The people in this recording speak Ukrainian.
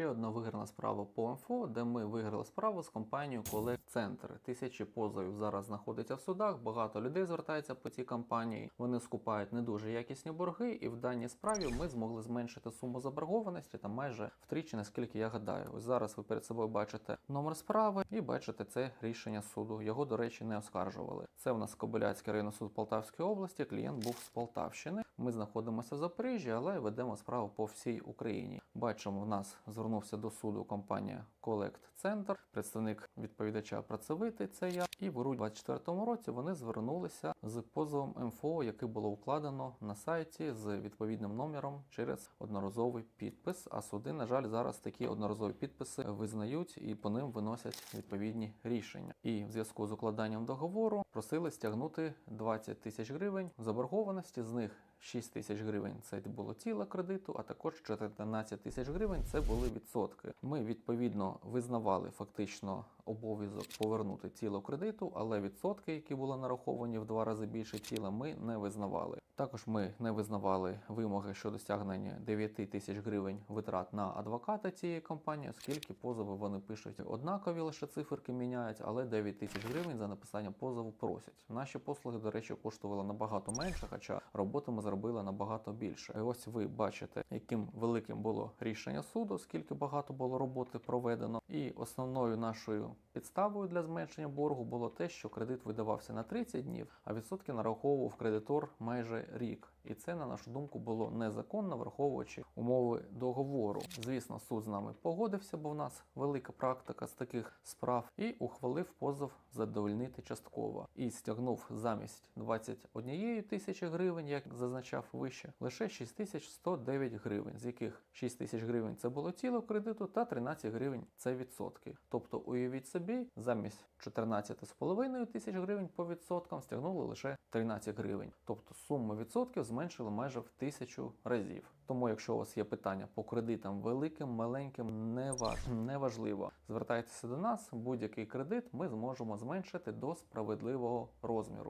ще одна виграна справа по МФО, де ми виграли справу з компанією Collect Center. Тисячі позовів зараз знаходяться в судах. Багато людей звертається по цій компанії. Вони скупають не дуже якісні борги, і в даній справі ми змогли зменшити суму заборгованості там майже втричі, наскільки я гадаю. Ось зараз ви перед собою бачите номер справи і бачите це рішення суду. Його, до речі, не оскаржували. Це в нас Кобиляцький районний суд Полтавської області. Клієнт був з Полтавщини. Ми знаходимося в Запоріжжі, але ведемо справу по всій Україні. Бачимо, в нас звернувся до суду компанія Collect Center, представник відповідача працевитий. Це я. І в грудні 24 році вони звернулися з позовом МФО, який було укладено на сайті з відповідним номером через одноразовий підпис. А суди, на жаль, зараз такі одноразові підписи визнають і по ним виносять відповідні рішення. І в зв'язку з укладанням договору просили стягнути 20 тисяч гривень заборгованості. З них 6 тисяч гривень це було тіло кредиту, а також 14 тисяч гривень це були відсотки. Ми відповідно визнавали фактично обов'язок повернути тіло кредиту, але відсотки, які були нараховані в два рази більше тіла, ми не визнавали. Також ми не визнавали вимоги щодо стягнення 9 тисяч гривень витрат на адвоката цієї компанії, оскільки позови вони пишуть однакові, лише циферки міняють, але 9 тисяч гривень за написання позову просять. Наші послуги, до речі, коштували набагато менше, хоча роботи ми зробили набагато більше. І ось ви бачите, яким великим було рішення суду, скільки багато було роботи проведено. І основною нашою підставою для зменшення боргу було те, що кредит видавався на 30 днів, а відсотки нараховував кредитор майже рік. І це, на нашу думку, було незаконно, враховуючи умови договору. Звісно, суд з нами погодився, бо в нас велика практика з таких справ, і ухвалив позов задовольнити частково. І стягнув замість 21 тисячі гривень, як зазначав вище, лише 6109 гривень, з яких 6 тисяч гривень це було тіло кредиту, та 13 гривень це відсотки. Тобто, уявіть собі, замість 14,5 тисяч гривень по відсоткам стягнули лише 13 гривень. Тобто суму відсотків зменшили майже в тисячу разів. Тому, якщо у вас є питання по кредитам великим, маленьким, не неважливо, звертайтеся до нас. Будь-який кредит ми зможемо зменшити до справедливого розміру.